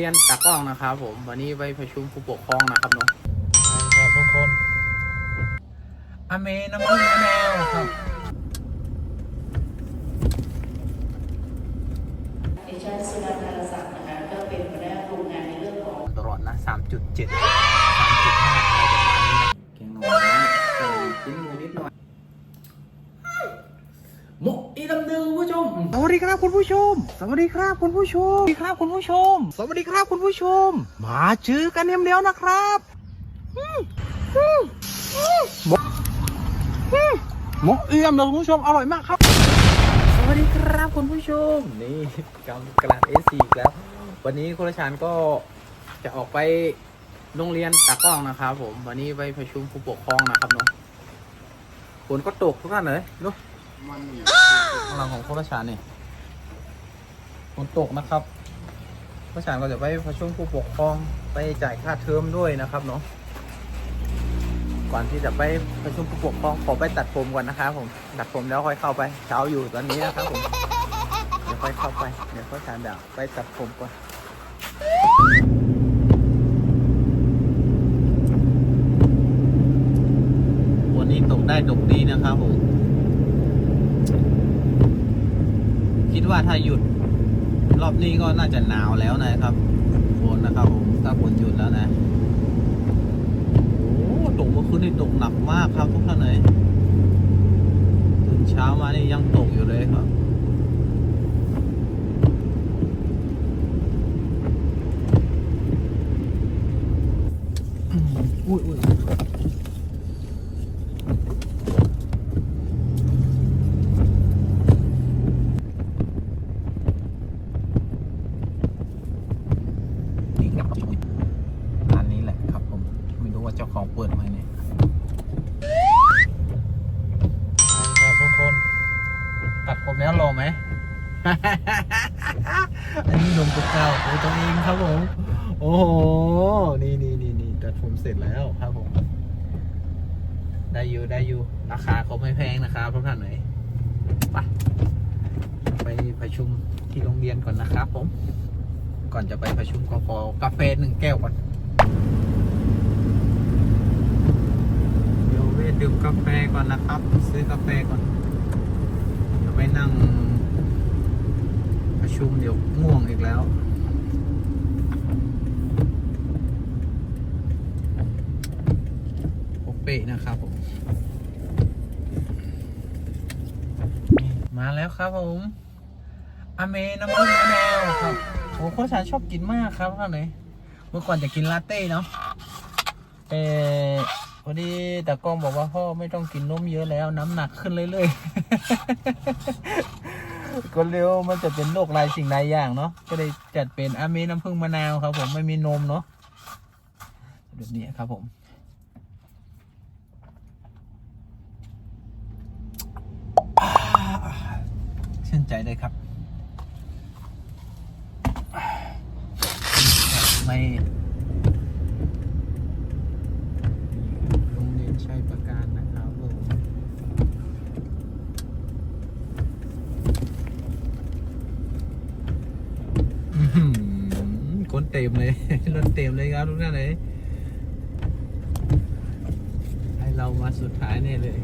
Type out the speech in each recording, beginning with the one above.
เรียนตากล้องนะครับผมวันนี้ไปประชุมผู้ปกครองนะครับเนาะครับทุกคนอเมน้ำผึ้งมะนาวครับดิฉันสุนันทรศักดิ์นะคะก็เป็นหัวหน้าโรงงานในเรื่องของตลอดนะ3.7 ดำเนืองคุณผู้ชม สวัสดีครับคุณผู้ชม สวัสดีครับคุณผู้ชม สวัสดีครับคุณผู้ชม สวัสดีครับคุณผู้ชม มาเจอกันเดียวนะครับอืมอืมอืมหมกอืมหมกอีดำเนืองคุณผู้ชม อร่อยมากครับ สวัสดีครับคุณผู้ชม นี่กำกระดาษ A4 อีกแล้ว วันนี้คุณราชานก็จะออกไปโรงเรียนตากล้องนะครับผม วันนี้ไปประชุมผู้ปกครองนะครับเนาะฝนก็ตกทุกท่านเลยดู ข้างหลังของโคราชานนี่ฝนตกนะครับโคราชานก็จะไปประชุมผู้ปกครองไปจ่ายค่าเทอมด้วยนะครับเนาะก่อนที่จะไปประชุมผู้ปกครองขอไปตัดผมก่อนนะครับผมตัดผมแล้วค่อยเข้าไปเช้าอยู่ตอนนี้นะครับผมเดี๋ยวค่อยเข้าไปเดี๋ยวคุณราชานเดี๋ยวไปตัดผมก่อนวันนี้ตกได้ตกดีนะครับผม คิด ว่าถ้าหยุดรอบนี้ก็น่าจะหนาวแล้วนะครับฝนนะครับผมถ้าฝนหยุดแล้วนะโอ้ตกเมื่อคืนนี่ตกหนักมากครับทุกท่านเลยตื่นเช้ามานี่ยังตกอยู่เลยครับอุ้ยอุ้ยนี่ครับร้านนี้แหละครับผม ไม่รู้ว่าเจ้าของเปิดไหมเนี่ย ครับทุกคน ตัดผมแล้วรอไหม อันนี้นมกุกเก้าโอ้ตัวเองครับผม โอ้โห นี่นี่นี่นี่ตัดผมเสร็จแล้วครับผม ได้อยู่ได้อยู่ ราคาเขาไม่แพงนะครับทุกท่านเลยไปไปประชุมที่โรงเรียนก่อนนะครับผม ก่อนจะไปประชุมก็ขอกาแฟหนึ่งแก้วก่อน เดี๋ยวเวทดื่มกาแฟก่อนนะครับ ซื้อกาแฟก่อนเดี๋ยวไปนั่ง ชุมเดี๋ยวง่วงอีกแล้ว โอเปะนะครับผม มาแล้วครับผมอเมน้ำผึ้งมะนาวครับโอ้โคชานชอบกินมากครับท่านเลยเมื่อก่อนจะกินลาเต้เนาะเออพอดีแต่กล้องบอกว่าพ่อไม่ต้องกินนมเยอะแล้ว น้ำหนักขึ้นเรื่อยๆ ก็เร็วมันจะเป็นโรคลายสิ่งหลายอย่างเนาะก็เลยจัดเป็นอเมน้ำผึ้งมะนาวครับผมไม่มีนมเนาะแบบนี้ครับผมชื่นใจเลยครับ ไม่โรงเรียนชัยประการนะครับผมอื้อหือคนเต็มเลยรถเต็มเลยครับทุกท่านเลยให้เรามาสุดท้ายเนี่ยเลย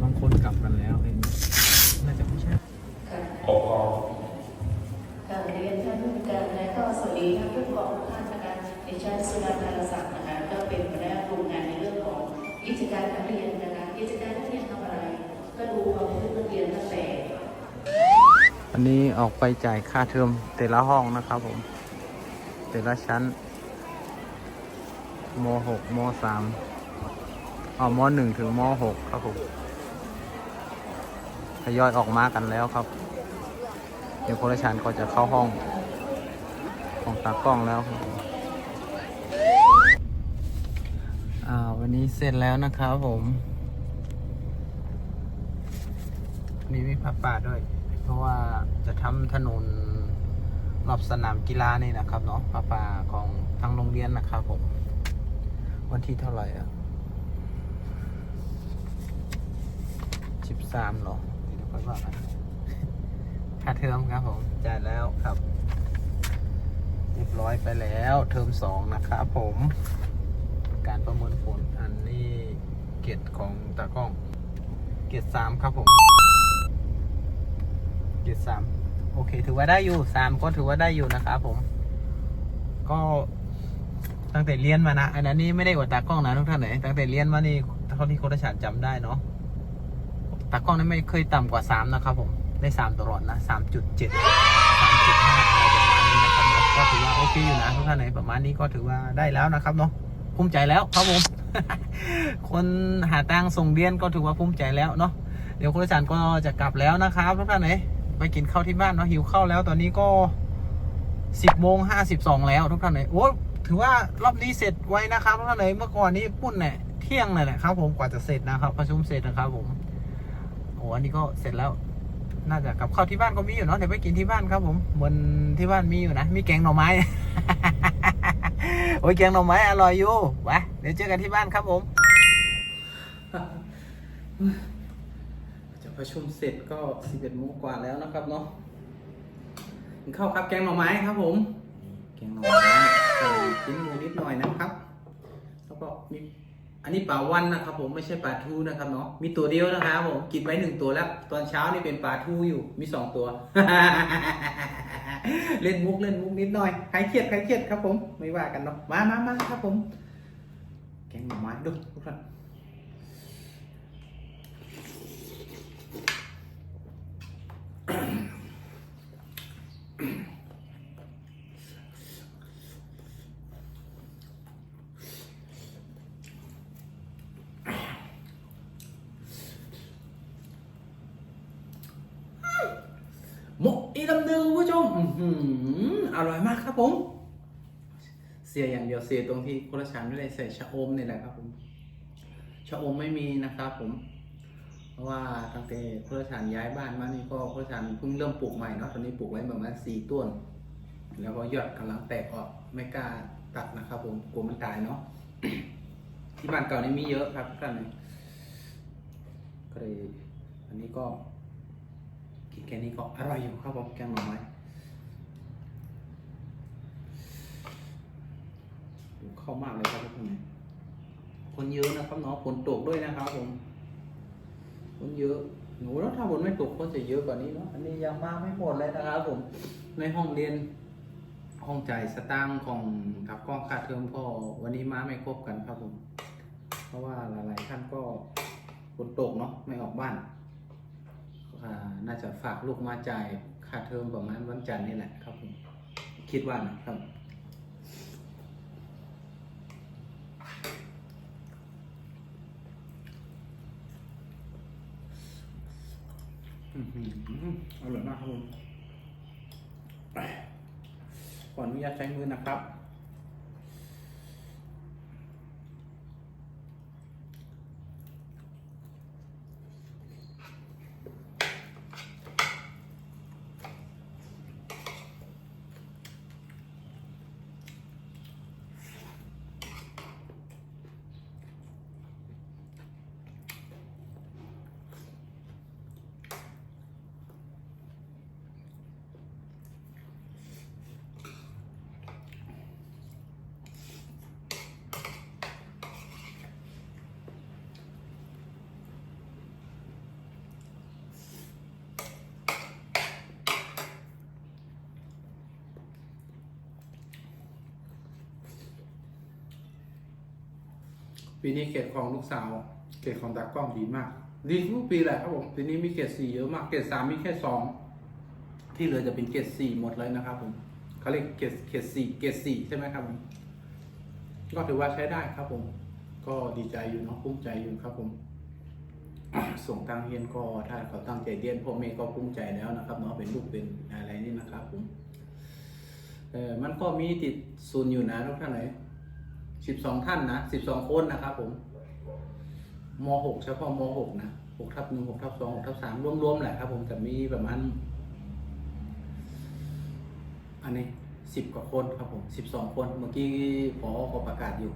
บางคนกลับกันแล้วเองน่าจะไม่ใช่การเรียนท่านผู้การและก็สวัสดีท่านผู้ปกครองทุกท่านนะคะดิฉันสุนันทรศักดิ์นะคะก็เป็นหัวหน้าโรงงานในเรื่องของกิจการนักเรียนนะคะกิจการนักเรียนทำอะไร ก็ดูความเป็นนักเรียนตั้งแต่ อันนี้ออกไปจ่ายค่าเทอมแต่ละห้องนะครับผม แต่ละชั้นม .6 ม .3 อ๋อม .1 ถึงม .6 ครับผมทยอยออกมากันแล้วครับ เดี๋ยวคนละชั้นก็จะเข้าห้อง ของตากล้องแล้วครับผมอ่าวันนี้เสร็จแล้วนะครับผม มีมีผ้าป่าด้วย เพราะว่าจะทำถนนรอบสนามกีฬานี่นะครับเนาะผ้าปาของทางโรงเรียนนะครับผม วันที่เท่าไหร่อะสิบสามหรอเดี๋ยวค่อยว่ากันค่าเทอมครับผมจ่ายแล้วครับเรียบร้อยไปแล้ว เทอมสองนะครับผม การประเมินผลอันนี้เกรดของตากล้อง เกรดสามครับผม เกรดสามโอเค ถือว่าได้อยู่สามก็ถือว่าได้อยู่นะครับผม ก็ตั้งแต่เรียนมานะ อันนั้นนี่ไม่ได้อวดตากล้องนะทุกท่านเลยตั้งแต่เรียนมานี่เท่าที่โคตรชาติจำได้เนาะตากล้องนี่ไม่เคยต่ำกว่าสามนะครับผมได้สามตลอดนะสามจุดเจ็ดสามจุดห้าอะไรประมาณนี้นะครับก็ถือว่าโอเคอยู่นะทุกท่านไหนประมาณนี้ก็ถือว่าได้แล้วนะครับเนาะภูมิใจแล้วครับผม คนหาตังส่งเรียนก็ถือว่าภูมิใจแล้วเนาะเดี๋ยวคุณอาจารย์ก็จะกลับแล้วนะครับทุกท่านไหน ไปกินข้าวที่บ้านเนาะหิวข้าวแล้วตอนนี้ก็สิบโมงห้าสิบสองแล้วทุกท่านไหนโอ้ถือว่ารอบนี้เสร็จไวนะครับทุกท่านไหนเมื่อก่อนนี้ปุ้นเนี่ยเที่ยงเลยแหละครับ ผมกว่าจะเสร็จนะครับประชุมเสร็จนะครับ ผมโอ้อันนี้ก็เสร็จแล้วน่าจะกับข้าวที่บ้านก็มีอยู่เนาะเดี๋ยวไปกินที่บ้านครับ ผมบนที่บ้านมีอยู่นะมีแกงหน่อไม้โอ้ยแกงหน่อไม้อร่อยอยู่ไปเดี๋ยวเจอกันที่บ้านครับผม ประชุมเสร็จก็11โมงกว่าแล้วนะครับเนาะกินข้าครับแกงหน่อไม้ครับผม แกงหน่อไม้ใส่ชิ้นหมูนิดหน่อยนะครับ แล้วก็มีอันนี้ปลาวันนะครับ ผมไม่ใช่ปลาทูนะครับเนาะมีตัวเดียวนะครับผมกินไว้หนึ่งตัวแล้ว ตอนเช้านี่เป็นปลาทูอยู่มีสองตัว เล่นมุกเล่นมุกนิดหน่อยใครเครียดใครเครียดครับผม ไม่ว่ากันเนาะมามามาครับผม แกงหน่อไม้ดูทุกท่านหมก อีลำเนืองคุณผู้ชมอร่อยมากครับผม เสียอย่างเดียวเสียตรงที่คนละชามไม่ได้ใส่ชะอมนี่แหละครับผมชะอมไม่มีนะครับผม เพราะว่าตั้งแต่คนละชานย้ายบ้านมานี่ก็คนละชานเพิ่งเริ่มปลูกใหม่เนาะตอนนี้ปลูกไว้ประมาณสี่ต้น แล้วก็ยอดกำลังแตกออกไม่กล้าตัดนะครับผมกลัวมันตายเนาะที่บ้านเก่านี่มีเยอะครับท่านก็เลยอันนี้ก็ กินแค่นี้ก็อร่อยอยู่ครับผมแกงหน่อไม้เข้ามากเลยครับทุกคนคนเยอะนะครับเนาะฝนตกด้วยนะครับผมคนเยอะหนูแล้วถ้าฝนไม่ตกก็จะเยอะกว่านี้เนาะอันนี้ยังมาไม่หมดเลยนะครับผมในห้องเรียนห้องจ่ายสตางค์ของกับกล้องค่าเทอมก็วันนี้มาไม่ครบกันครับผม เพราะว่าหลายๆท่านก็ฝนตกเนาะไม่ออกบ้าน น่าจะฝากลูกมาจ่ายค่าเทอมประมาณวันจันทร์นี่แหละครับผมคิดว่านะครับอื้อหืออร่อยมากครับผมขออนุญาตใช้มือนะครับ ปีนี้เกรดของลูกสาว เกรดของตากล้องดีมาก ดีทุกปีแหละครับผมปีนี้มีเกรดสี่เยอะมากเกรดสามมีแค่สองที่เหลือจะเป็นเกรดสี่หมดเลยนะครับผมเขาเรียกเกรดเกรดสี่เกรดสี่ใช่ไหมครับผมก็ถือว่าใช้ได้ครับผม ก็ดีใจอยู่เนาะภูมิใจอยู่ครับผมส่งตังเรียนก็ถ้าเขาตั้งใจเรียนพ่อแม่ก็ภูมิใจแล้วนะครับเนาะเป็นลูกเป็นอะไรนี่นะครับผมเออมันก็มีติดศูนย์อยู่นะทุกท่านเลย สิบสองท่านนะสิบสองคนนะครับผมมหกเฉพาะมหกนะหกทับหนึ่งหกทับสองหกทับสามรวมๆแหละครับผมแต่มีประมาณอันนี้สิบกว่าคนครับผมสิบสองคนเมื่อกี้พอขอประกาศอยู่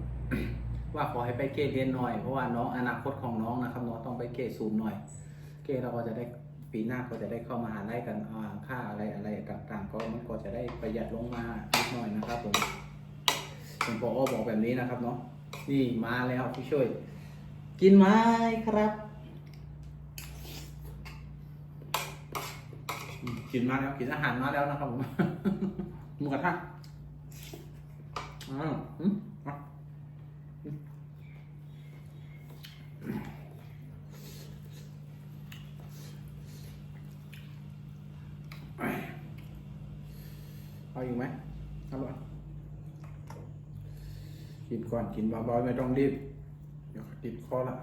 ว่าขอให้ไปเกรเรียนหน่อย เพราะว่าน้องอนาคตของน้องนะครับน้องต้องไปเกรดศูนย์หน่อย เกรเราก็จะได้ปีหน้าก็จะได้เข้ามาหาไล่กันค่าอะไรอะไรต่างๆ ก็มันก็จะได้ประหยัดลงมานิดหน่อยนะครับผม ผมพอบอกแบบนี้นะครับเนาะนี่มาแล้วผู้ช่วย กินไหมครับ กินมาแล้วกินอาหารมาแล้วนะครับผมหมูกระทะอ้าวอืมอะอืมเอาอยู่ไหมเอาบ่ กินก่อนกินเบาๆไม่ต้องรีบ เดี๋ยวติดคอละ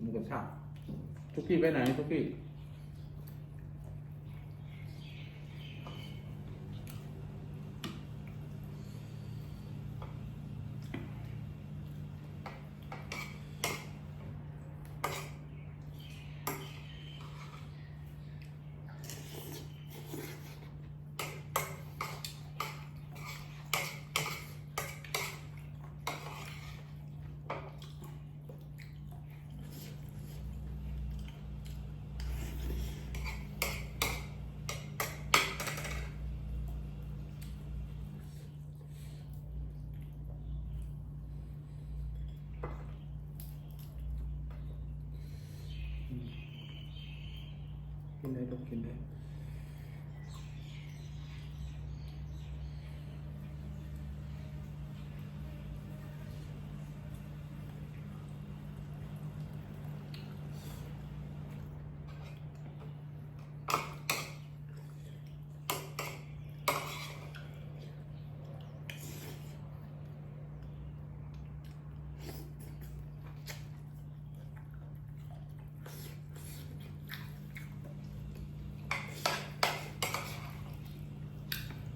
หมูกระทะทุกที่ไปไหนทุกที่ กินได้ลู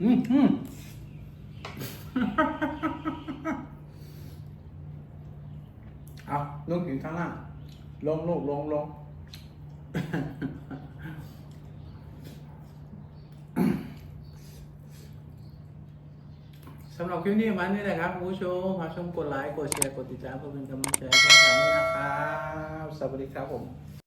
อืมอืมเอาลูกอยู่ข้างล่าง ลงลูกลงลงสำหรับคลิปนี้วันนี้แหละครับคุณผู้ชมมาชมกดไลค์ กดแชร์ กดติดตามเพื่อเป็นกำลังใจให้ทางนี้นะครับ สวัสดีครับผม